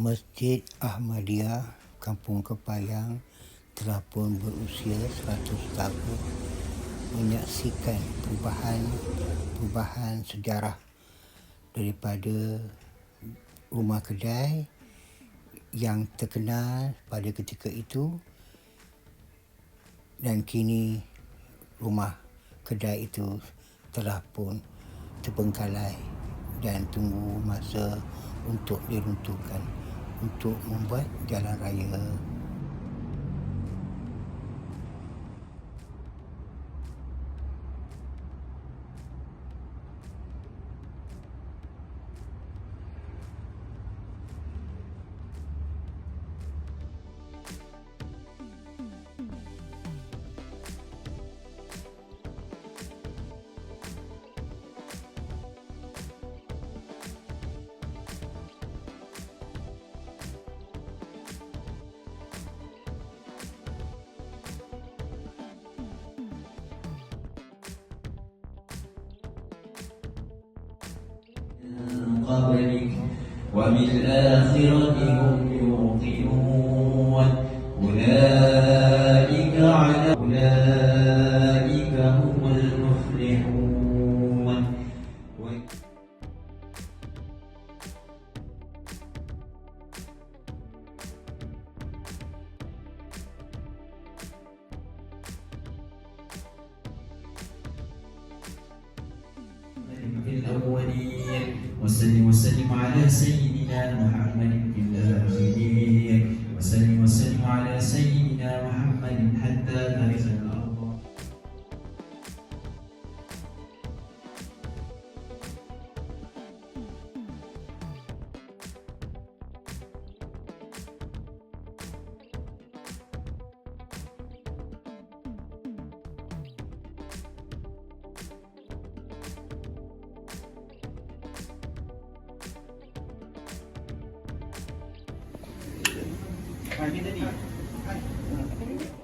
Masjid Ahmadiyah Kampung Kepayang telah pun berusia 100 tahun menyaksikan perubahan perubahan sejarah daripada rumah kedai yang terkenal pada ketika itu dan kini rumah kedai itu telah pun terbengkalai dan tunggu masa untuk diruntuhkan untuk membuat jalan raya. قبلك وبالآخرة هم يوقنون. أولئك على أولئك هم المفلحون. وسلم وسلم على سيدنا محمد الآخرين. وسلم وسلم على سيدنا 耳边的你看嗯